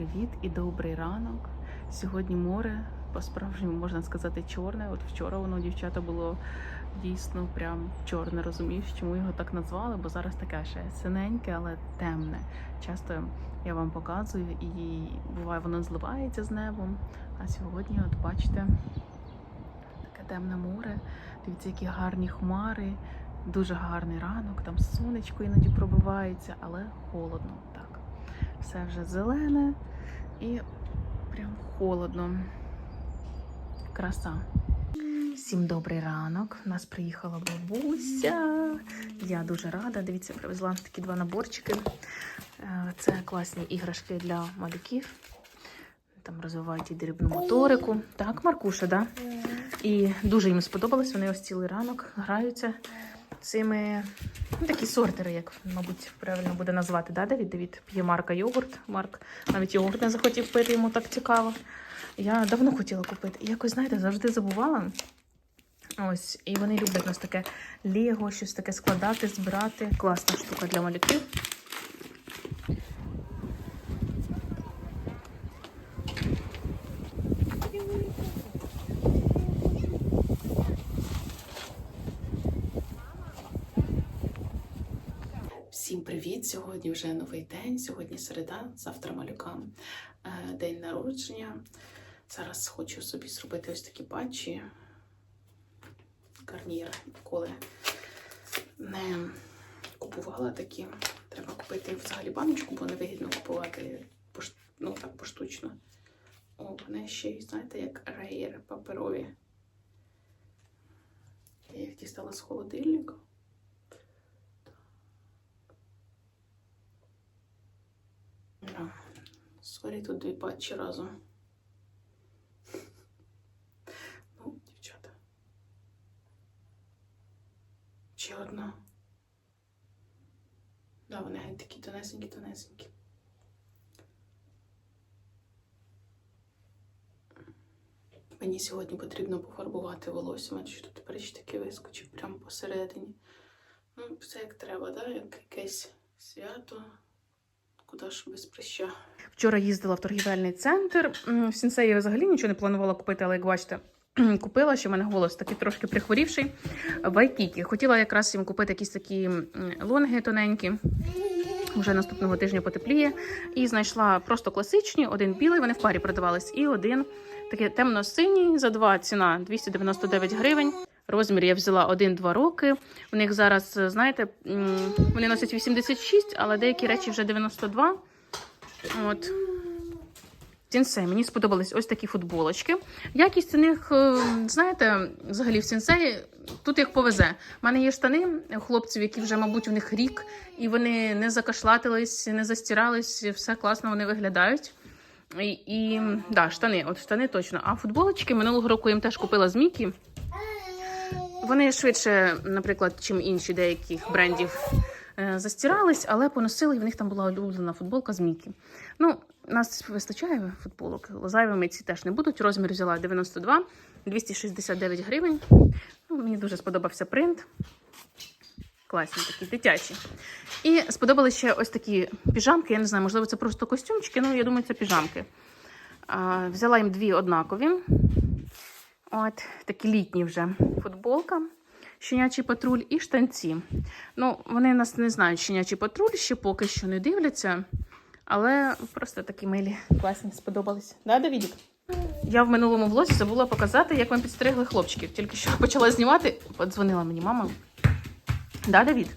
Привіт і добрий ранок. Сьогодні море по-справжньому можна сказати чорне. От вчора воно дівчата було дійсно прям чорне. Розумієш, чому його так назвали? Бо зараз таке ще синеньке, але темне. Часто я вам показую, і буває воно зливається з небом. А сьогодні, от бачите, таке темне море. Дивіться, які гарні хмари. Дуже гарний ранок, там сонечко іноді пробивається, але холодно. Все вже зелене і прям холодно. Краса. Всім добрий ранок. У нас приїхала бабуся. Я дуже рада. Дивіться, привезла такі два наборчики. Е, Це класні іграшки для малюків. Там розвивають і дрібну моторику. Так, Маркуша, да? І дуже їм сподобалось. Вони ось цілий ранок граються цими ну, такі сортери, як, мабуть, правильно буде назвати. Да, Давід? Давід п'є Марка йогурт. Марк навіть йогурт не захотів пити, йому так цікаво. Я давно хотіла купити. І якось, знаєте, завжди забувала. Ось, і вони люблять нас таке лего, щось таке складати, збирати. Класна штука для малюків. Всім привіт! Сьогодні вже новий день. Сьогодні середа, завтра малюкам е, день народження. Зараз хочу собі зробити ось такі патчі. Гарнір ніколи не купувала такі. Треба купити взагалі баночку, бо невигідно купувати ну, так, поштучно. О, вони ще й, знаєте, як рейер паперові. Я їх дістала з холодильника. Сорі, тут дві патчі разом. Ну, дівчата. Ще одна. Да, вони геть такі тонесенькі, тонесенькі. Мені сьогодні потрібно пофарбувати волосся. Мене що тут ще таки вискочив прямо посередині. Ну, все як треба, да? як якесь свято. Куди ж без прища? Вчора їздила в торгівельний центр. В сінсеї взагалі нічого не планувала купити, але як бачите, купила, що в мене голос такий трошки прихворівший. В Хотіла якраз їм купити якісь такі лонги тоненькі. Вже наступного тижня потепліє. І знайшла просто класичні, один білий, вони в парі продавались, і один такий темно-синій за два ціна 299 гривень. Розмір я взяла 1-2 роки. У них зараз, е, знаєте, вони носять 86, але деякі речі вже 92. От. Сінсей, мені сподобались ось такі футболочки. Якість у них, е, знаєте, взагалі в сінсеї, тут їх повезе. У мене є штани хлопців, які вже, мабуть, у них рік, і вони не закашлатились, не застирались, все класно вони виглядають. І, і да, штани, от штани точно. А футболочки минулого року їм теж купила з Мікі. Вони швидше, наприклад, чим інші деяких брендів застирались, але поносили, і в них там була улюблена футболка з Мікі. Ну, нас вистачає футболок. Зайвими ці теж не будуть. Розмір взяла 92, 269 гривень. Ну, мені дуже сподобався принт. Класні такі, дитячі. І сподобались ще ось такі піжамки. Я не знаю, можливо, це просто костюмчики, ну я думаю, це піжамки. А, взяла їм дві однакові. От, такі літні вже футболка, щенячий патруль і штанці. Ну, вони нас не знають, щенячий патруль, ще поки що не дивляться. Але просто такі милі, класні, сподобались. Да, Давідік? Я в минулому влозі забула показати, як ми підстригли хлопчиків. Тільки що почала знімати, подзвонила мені мама. Да, Давід?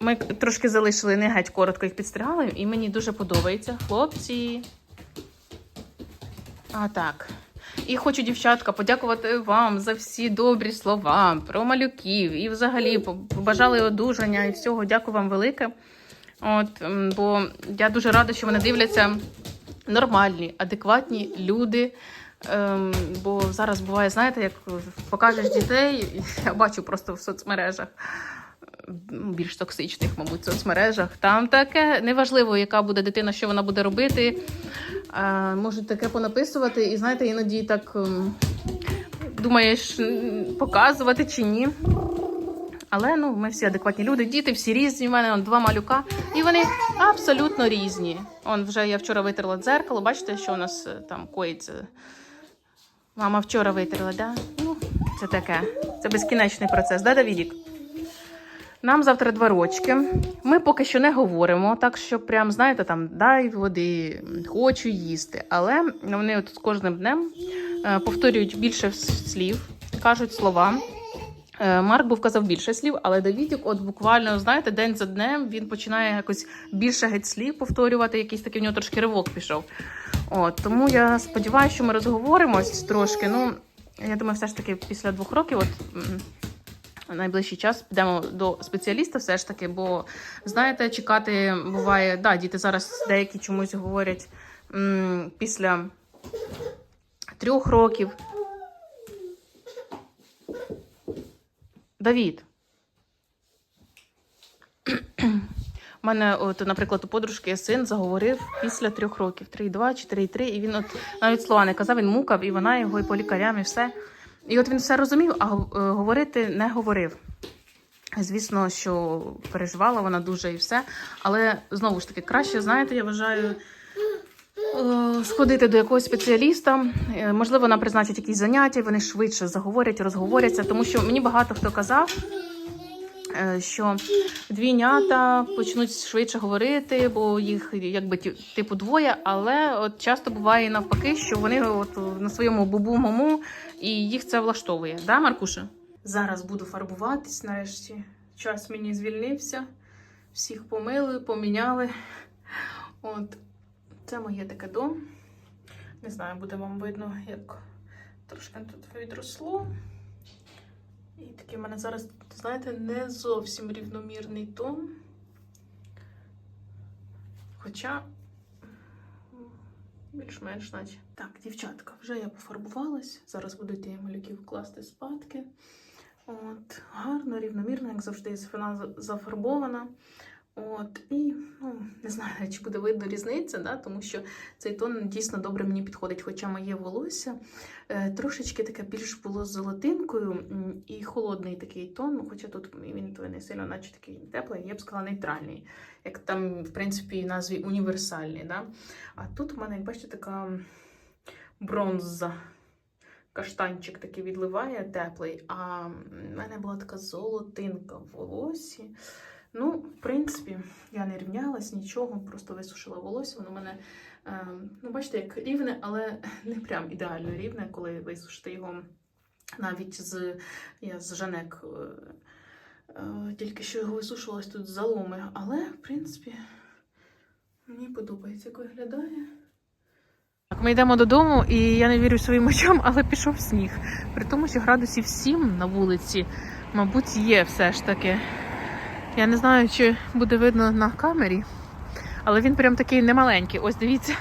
Ми трошки залишили не геть коротко їх підстригали, і мені дуже подобається. Хлопці. А так. І хочу, дівчатка, подякувати вам за всі добрі слова про малюків і взагалі побажали одужання і всього. Дякую вам велике. От, бо я дуже рада, що вони дивляться нормальні, адекватні люди. Ем, бо зараз буває, знаєте, як покажеш дітей, я бачу просто в соцмережах. Більш токсичних, мабуть, соцмережах. Там таке неважливо, яка буде дитина, що вона буде робити. Можуть таке понаписувати, і знаєте, іноді так ем, думаєш, показувати чи ні. Але ну, ми всі адекватні люди, діти всі різні. У мене он, два малюка, і вони абсолютно різні. Он вже я вчора витерла дзеркало. Бачите, що у нас е, там коїться. Мама вчора витерла, да? Ну, це таке. Це безкінечний процес, да, Давідік? Нам завтра два рочки. Ми поки що не говоримо, так що прям, знаєте, там дай води, хочу їсти. Але вони от з кожним днем е, повторюють більше слів, кажуть слова. Е, Марк був казав більше слів, але Давідік, от буквально, знаєте, день за днем він починає якось більше геть слів повторювати, якийсь такий в нього трошки ривок пішов. От, тому я сподіваюся, що ми розговоримось трошки. Ну, я думаю, все ж таки після двох років, от найближчий час підемо до спеціаліста, все ж таки, бо знаєте, чекати буває, да, діти зараз деякі чомусь говорять м, після трьох років. Давід. У мене, от, наприклад, у подружки син заговорив після трьох років: 3,2, 4,3, і він от навіть слова не казав, він мукав, і вона його і по лікарям, і все. І от він все розумів, а е, говорити не говорив. Звісно, що переживала вона дуже і все. Але знову ж таки, краще, знаєте, я вважаю. е, Сходити до якогось спеціаліста, Е, можливо, нам призначать якісь заняття, вони швидше заговорять, розговоряться, тому що мені багато хто казав, що двійнята почнуть швидше говорити, бо їх якби типу двоє, але от часто буває навпаки, що вони от на своєму бубу-мому і їх це влаштовує. Да, Маркуша? Зараз буду фарбуватись нарешті. Час мені звільнився. Всіх помили, поміняли. От. Це моє таке дом. Не знаю, буде вам видно, як трошки тут відросло. І такий в мене зараз, знаєте, не зовсім рівномірний тон. Хоча більш-менш наче. Так, дівчатка, вже я пофарбувалась. Зараз буду я малюків класти спадки. От, гарно, рівномірно, як завжди, за- зафарбована. От, і ну, не знаю, чи буде видно різниця, да? тому що цей тон дійсно добре мені підходить. Хоча моє волосся е, трошечки таке більш було з золотинкою і холодний такий тон, ну, хоча тут він то не сильно, наче такий теплий, я б сказала, нейтральний, як там, в принципі, назві універсальний. Да? А тут в мене, як бачите, така бронза. Каштанчик такий відливає теплий, а в мене була така золотинка в волосі. Ну, в принципі, я не рівнялась нічого, просто висушила волосся. Воно в мене, е, ну, бачите, як рівне, але не прям ідеально рівне, коли висушити його навіть з я з Жанек. е, е, Тільки що його висушувалась тут заломи. Але, в принципі, мені подобається, як виглядає. Ми йдемо додому, і я не вірю своїм очам, але пішов сніг. При тому, що градусів 7 на вулиці, мабуть, є все ж таки. Я не знаю, чи буде видно на камері, але він прям такий немаленький. Ось дивіться.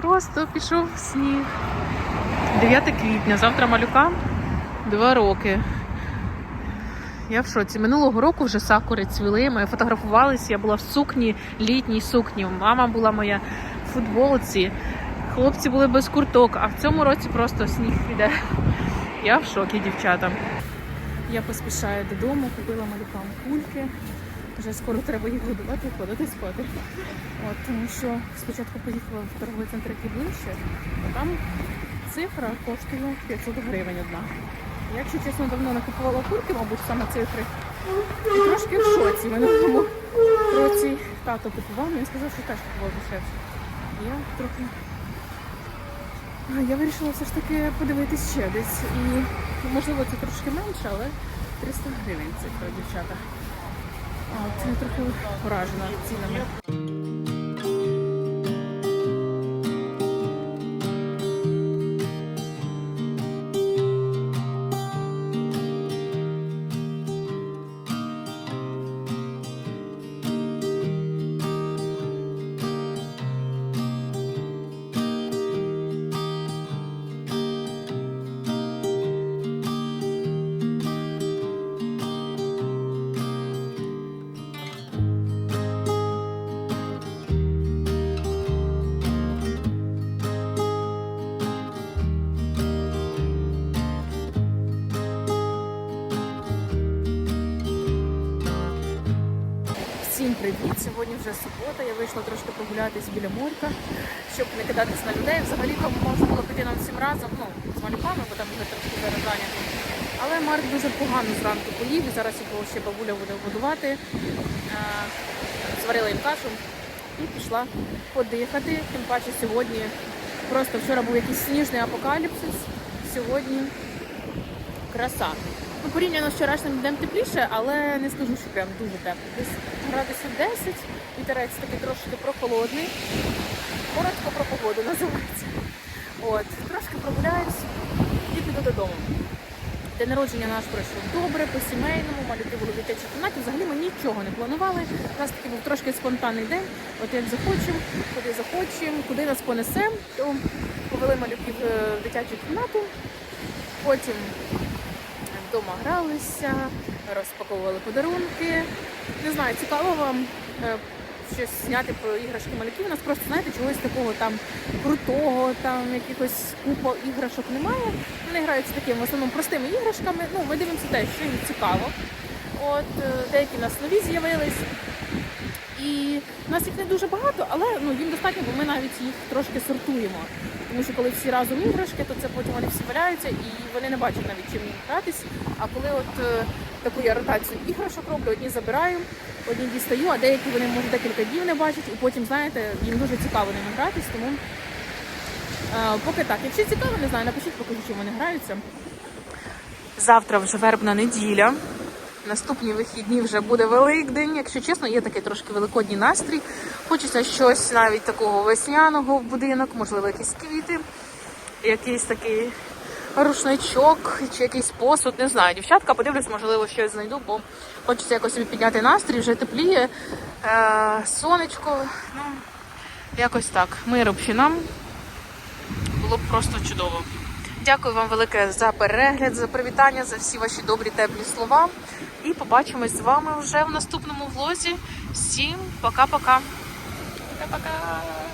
Просто пішов сніг. 9 квітня, завтра малюка два роки. Я в шоці. Минулого року вже сакури цвіли. Ми фотографувалися. Я була в сукні, літній сукні. Мама була моя в футболці. Хлопці були без курток, а в цьому році просто сніг іде. Я в шокі, дівчата. Я поспішаю додому, купила малюкам кульки. Вже скоро треба їх годувати і ходити спати. От, тому що спочатку поїхала в торговий центр, який ближче, а там цифра коштує 500 гривень одна. Якщо чесно, давно не купувала кульки, мабуть, саме цифри. І трошки в шоці. Мене В минулому році тато купував, він сказав, що теж купував дешевше. Я трохи. Я вирішила все ж таки подивитись ще десь. І можливо це трошки менше, але 300 гривень цифра, дівчата. От, я трохи вражена цінами. Привіт! Сьогодні вже субота. Я вийшла трошки прогулятись біля морька, щоб не кидатись на людей. Взагалі то можна було піти нам всім разом, ну, з малюками, бо там вже трошки зараз. Але Марк дуже погано зранку поїв, і зараз його ще бабуля буде годувати. Е, Зварила їм кашу і пішла подихати. Тим паче сьогодні просто вчора був якийсь сніжний апокаліпсис. Сьогодні краса. Порівняно з вчорашнім днем тепліше, але не скажу, що прям дуже тепло. Десь градусів 10, вітерець такий трошки прохолодний. Коротко про погоду називається. От, трошки прогуляюсь і піду додому. День народження наш пройшов добре, по-сімейному, малюки були в дитячій кімнаті. Взагалі ми нічого не планували. У нас такий був трошки спонтанний день. От як захочемо, куди захочемо, куди нас понесемо, то повели малюків е, в дитячу кімнату. Потім вдома гралися, розпаковували подарунки. Не знаю, цікаво вам е, щось зняти про іграшки малюків. У нас просто, знаєте, чогось такого там крутого, там якихось купа іграшок немає. Вони граються такими в основному простими іграшками. Ну, ми дивимося те, що їм цікаво. От е, деякі в нас нові з'явились. І в нас їх не дуже багато, але ну їм достатньо, бо ми навіть їх трошки сортуємо. Тому що коли всі разом іграшки, то це потім вони всі валяються і вони не бачать навіть чим гратись. А коли от е, таку я ротацію іграшок роблю, одні забираю, одні дістаю, а деякі вони може декілька днів не бачать, і потім, знаєте, їм дуже цікаво ними гратись, тому е, поки так. Якщо цікаво, не знаю, напишіть, покажу, чим вони граються. Завтра вже вербна неділя. Наступні вихідні вже буде Великдень. Якщо чесно, є такий трошки великодній настрій. Хочеться щось навіть такого весняного в будинок, можливо, якісь квіти, якийсь такий рушничок чи якийсь посуд. Не знаю. Дівчатка, подивлюсь, можливо, щось знайду, бо хочеться якось собі підняти настрій, вже тепліє. Е, сонечко. Ну, якось так. Миру б нам було б просто чудово. Дякую вам велике за перегляд, за привітання, за всі ваші добрі теплі слова. І побачимось з вами вже в наступному влозі. Всім пока-пока. Пока-пока.